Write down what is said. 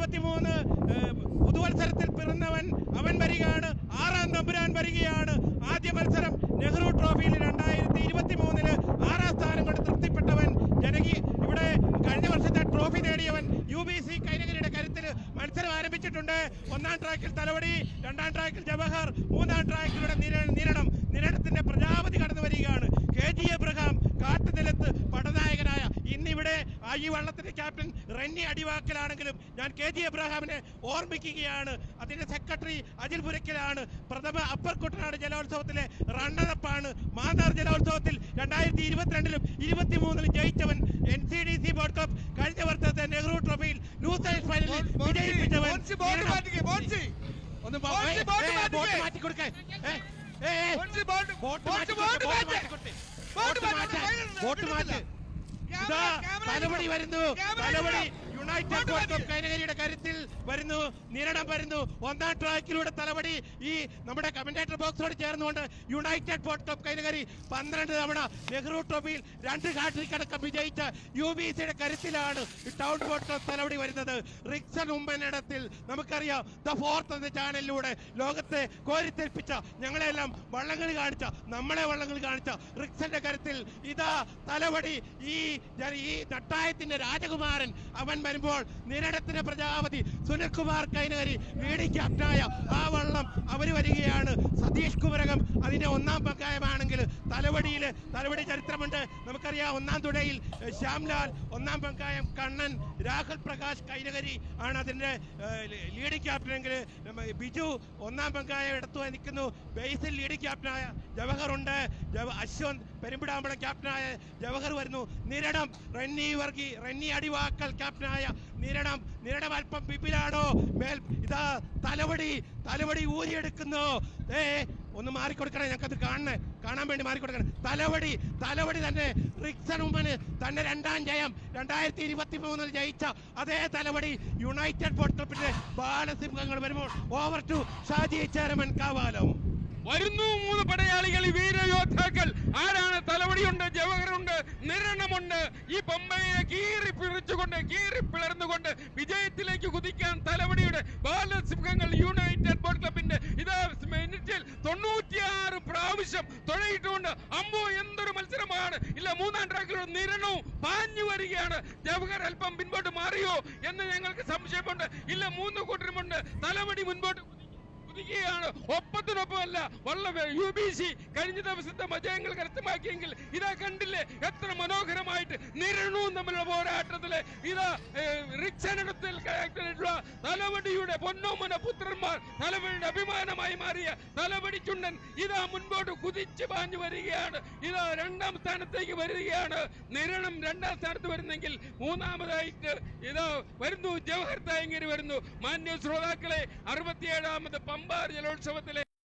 ഇരുപത്തിമൂന്ന് പുതുവത്സരത്തിൽ പിറന്നവൻ അവൻ വരികയാണ്. ആറാം തമ്പുരാൻ വരികയാണ്. ആദ്യ മത്സരം നെഹ്റു ട്രോഫിയിൽ രണ്ടായിരത്തി ഇരുപത്തി മൂന്നിൽ ആറാം സ്ഥാനം കൊണ്ട് തൃപ്തിപ്പെട്ടവൻ ജനകി ഇവിടെ കഴിഞ്ഞ വർഷത്തെ ട്രോഫി നേടിയവൻ യു ബി സി കൈനഗരിയുടെ കരുത്തിൽ മത്സരം ആരംഭിച്ചിട്ടുണ്ട്. ഒന്നാം ട്രാക്കിൽ തലവടി രണ്ടാം ട്രാക്കിൽ ജവഹർ മൂന്നാം ട്രാക്കിലൂടെ നിര- നിരണം നിരണത്തിന്റെ പ്രജാപതി കടന്നു വരികയാണ് കെ ജി എബ്രഹാം കാട്ടുനിലത്ത് പടനായകനായ ഇന്നിവിടെ ആ ഈ വള്ളത്തിന്റെ ക്യാപ്റ്റൻ റെന്നി അടിവാക്കലാണെങ്കിലും ഞാൻ കെ ജി എബ്രഹാമിനെ ഓർമ്മിക്കുകയാണ്. അതിന്റെ സെക്രട്ടറി അജിൽ പുരക്കലാണ് പ്രഥമ അപ്പർ കുട്ടനാട് ജലോത്സവത്തിലെ റണ്ണറപ്പാണ് മാന്നാർ ജലോത്സവത്തിൽ രണ്ടായിരത്തി ഇരുപത്തിരണ്ടിലും ഇരുപത്തിമൂന്നിലും ജയിച്ചവൻ N C D C board cup കഴിഞ്ഞ വർഷത്തെ നെഹ്റു ട്രോഫിയിൽ സൈഡ് ഫൈനലിൽ വിജയിപ്പിച്ചവൻ. ഒന്ന് മാറ്റി കൊടുക്കേ ഏയ്, ഏയ്, ഏയ്. ബോൺസി, ബോട്ട്, ബോട്ട് ബോട്ട്, മാറ്റി ക്യാമറ വരുന്നു. ക്യാമറ കൈനകരിയുടെ കരുത്തിൽ വരുന്നു നിരണം വരുന്നു. ഒന്നാം ട്രാക്കിലൂടെ തലവടി ഈ നമ്മുടെ കമന്റേറ്റർ ബോക്സോട് ചേർന്നുകൊണ്ട് യുണൈറ്റഡ് വേൾഡ് കപ്പ് കൈനകരി പന്ത്രണ്ട് തവണ നെഹ്റു ട്രോഫിയിൽ രണ്ട് ഹാട്രിക്കടക്കം വിജയിച്ച യു ബി സിയുടെ കരുത്തിലാണ് ടൗൺ ബോട്ട് ക്ലബ് തലവടി വരുന്നത്. റിക്സൺ ഉമ്മനിടത്തിൽ നമുക്കറിയാം ദ ഫോർത്ത് എന്ന ചാനലിലൂടെ ലോകത്തെ കോരിത്തെൽപ്പിച്ച ഞങ്ങളെല്ലാം വള്ളങ്ങൾ കാണിച്ച നമ്മളെ വള്ളങ്ങൾ കാണിച്ച റിക്സന്റെ കരുത്തിൽ ഇതാ തലവടി ഈ ഈ നട്ടായത്തിന്റെ രാജകുമാരൻ അവൻ വരുമ്പോൾ നിരടത്തിന്റെ പ്രജാപതി സുനിൽകുമാർ കൈനകരി ലീഡിംഗ് ക്യാപ്റ്റനായ ആ വള്ളം അവർ വരികയാണ്. സതീഷ് കുമരകം അതിന്റെ ഒന്നാം പങ്കായമാണെങ്കിൽ തലവടിയിൽ തലവടി ചരിത്രമുണ്ട്. നമുക്കറിയാം ഒന്നാം തുടയിൽ ശ്യാംലാൽ ഒന്നാം പങ്കായം കണ്ണൻ രാഹുൽ പ്രകാശ് കൈനകരി ആണ് അതിന്റെ ലീഡ് ക്യാപ്റ്റനെങ്കിൽ ബിജു ഒന്നാം പങ്കായം എടുത്തു നിൽക്കുന്നു. ബേസിൽ ലീഡിംഗ് ക്യാപ്റ്റനായ ജവഹർ ഉണ്ട്. അശ്വന്ത് പെരുമ്പിടാമ്പളം ക്യാപ്റ്റനായ ജവഹർ വരുന്നു. നിരടം റെന്നി വർഗി റെന്നി അടിവാക്കൽ ക്യാപ്റ്റനായ നിരടം നിരടം അല്പം പിപ്പിലാണോ മേൽ ഇതാ തലവടി തലവടി ഊരിയെടുക്കുന്നു. ഏ ഒന്ന് മാറിക്കൊടുക്കണേ ഞങ്ങൾക്കത് കാണണേ. കാണാൻ വേണ്ടി മാറിക്കൊടുക്കണം. തലവടി തലവടി തന്നെ റിക്സൺ ഉമ്മന് തന്നെ രണ്ടാം ജയം. രണ്ടായിരത്തി ഇരുപത്തി മൂന്നിൽ ജയിച്ച അതേ തലവടി യുണൈറ്റഡ് ഫോട്ടോപ്പിന്റെ ബാലസിംഹങ്ങൾ വരുമ്പോൾ ഓവർ ടു ഷാജി ചേരമൻ കാവാലം. വരുന്നു മൂന്ന് പടയാളികൾ ഈ വീരയോദ്ധാക്കൾ. ആരാണ്? തലവടിയുണ്ട് ജവഹറുണ്ട് നിരണമുണ്ട്. ഈ പമ്പയെ കീറി പിഴിച്ചുകൊണ്ട് കീറി പിളർന്നുകൊണ്ട് വിജയത്തിലേക്ക് ഇല്ല മൂന്നാം ട്രാക്കിലൂടെ നിരണവും പാഞ്ഞു വരികയാണ്. ജവഹർ അല്പം പിൻപോട്ട് മാറിയോ എന്ന് ഞങ്ങൾക്ക് സംശയമുണ്ട്. ഇല്ല മൂന്ന് കൂട്ടരുമുണ്ട് തലവടി മുൻപോട്ട് കുതിക്കുകയാണ്. ഒപ്പത്തിനൊപ്പമല്ല വള്ളം യു ബി സി കഴിഞ്ഞ ദിവസത്തെ മജയങ്ങൾ കരസ്ഥമാക്കിയെങ്കിൽ ഇതാ കണ്ടില്ലേ എത്ര മനോഹരമായിട്ട് നിരണവും തമ്മിലുള്ള പോരാട്ടത്തിൽ ഇതാ റിക്ഷനടത്തിൽ കയറ്റിട്ടുള്ള തലവടിയുടെ പൊന്നോമന പുത്രന്മാർ തലവടിയുടെ അഭിമാനമായി മാറിയ തലവടി ചുണ്ടൻ ഇതാ മുൻപോട്ട് കുതിച്ചു പാഞ്ഞു വരികയാണ്. ഇതാ രണ്ടാം സ്ഥാനത്തേക്ക് വരികയാണ്. നിരണം രണ്ടാം സ്ഥാനത്ത് വരുന്നെങ്കിൽ മൂന്നാമതായിട്ട് ഇതാ വരുന്നു ജവഹർ തായങ്കരി വരുന്നു. മാന്യ ശ്രോതാക്കളെ അറുപത്തിയേഴാമത് പമ്പാർ ജലോത്സവത്തിലെ